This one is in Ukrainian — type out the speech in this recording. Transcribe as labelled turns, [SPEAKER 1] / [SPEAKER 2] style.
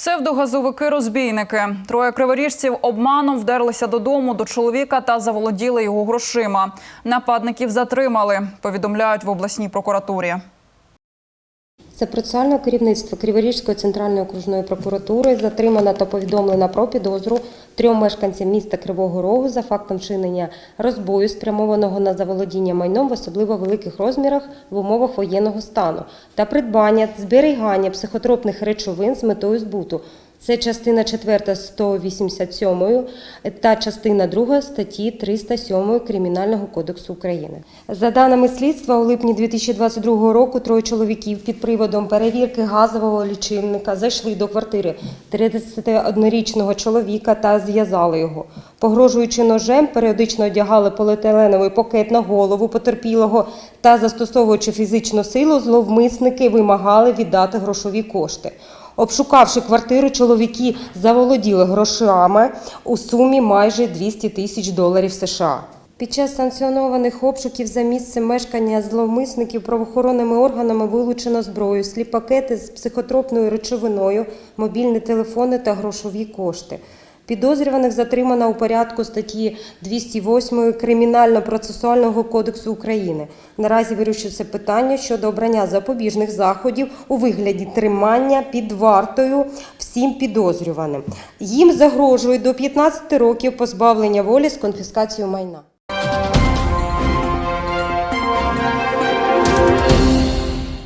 [SPEAKER 1] Псевдогазовики-розбійники. Троє криворіжців обманом вдерлися додому до чоловіка та заволоділи його грошима. Нападників затримали, повідомляють в обласній прокуратурі.
[SPEAKER 2] За процесуального керівництва Криворізької центральної окружної прокуратури затримана та повідомлена про підозру трьом мешканцям міста Кривого Рогу за фактом вчинення розбою, спрямованого на заволодіння майном в особливо великих розмірах в умовах воєнного стану та придбання зберігання психотропних речовин з метою збуту. Це частина 4 187 та частина 2 статті 307 Кримінального кодексу України. За даними слідства, у липні 2022 року троє чоловіків під приводом перевірки газового лічильника зайшли до квартири 31-річного чоловіка та зв'язали його. Погрожуючи ножем, періодично одягали поліетиленовий пакет на голову потерпілого та застосовуючи фізичну силу, зловмисники вимагали віддати грошові кошти. Обшукавши квартиру, чоловіки заволоділи грошами у сумі майже 200 тисяч доларів США. Під час санкціонованих обшуків за місцем мешкання зловмисників правоохоронними органами вилучено зброю, сліпакети з психотропною речовиною, мобільні телефони та грошові кошти. Підозрюваних затримано у порядку статті 208 Кримінально-процесуального кодексу України. Наразі вирішується питання щодо обрання запобіжних заходів у вигляді тримання під вартою всім підозрюваним. Їм загрожує до 15 років позбавлення волі з конфіскацією майна.